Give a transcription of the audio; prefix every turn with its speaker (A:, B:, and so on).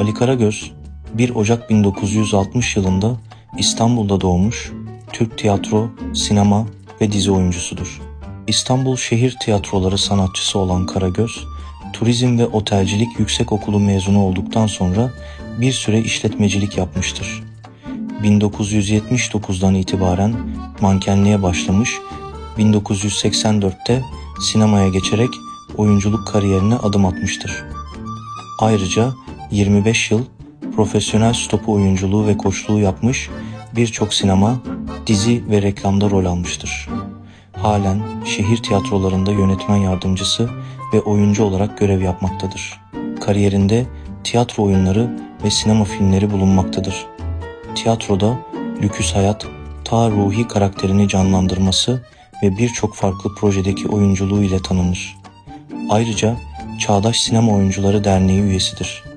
A: Ali Karagöz 1 Ocak 1960 yılında İstanbul'da doğmuş Türk tiyatro, sinema ve dizi oyuncusudur. İstanbul Şehir Tiyatroları sanatçısı olan Karagöz, Turizm ve Otelcilik Yüksekokulu mezunu olduktan sonra bir süre işletmecilik yapmıştır. 1979'dan itibaren mankenliğe başlamış, 1984'te sinemaya geçerek oyunculuk kariyerine adım atmıştır. Ayrıca 25 yıl profesyonel stopu oyunculuğu ve koçluğu yapmış, birçok sinema, dizi ve reklamda rol almıştır. Halen şehir tiyatrolarında yönetmen yardımcısı ve oyuncu olarak görev yapmaktadır. Kariyerinde tiyatro oyunları ve sinema filmleri bulunmaktadır. Tiyatroda Lüküs Hayat, ta ruhi karakterini canlandırması ve birçok farklı projedeki oyunculuğu ile tanınır. Ayrıca Çağdaş Sinema Oyuncuları Derneği üyesidir.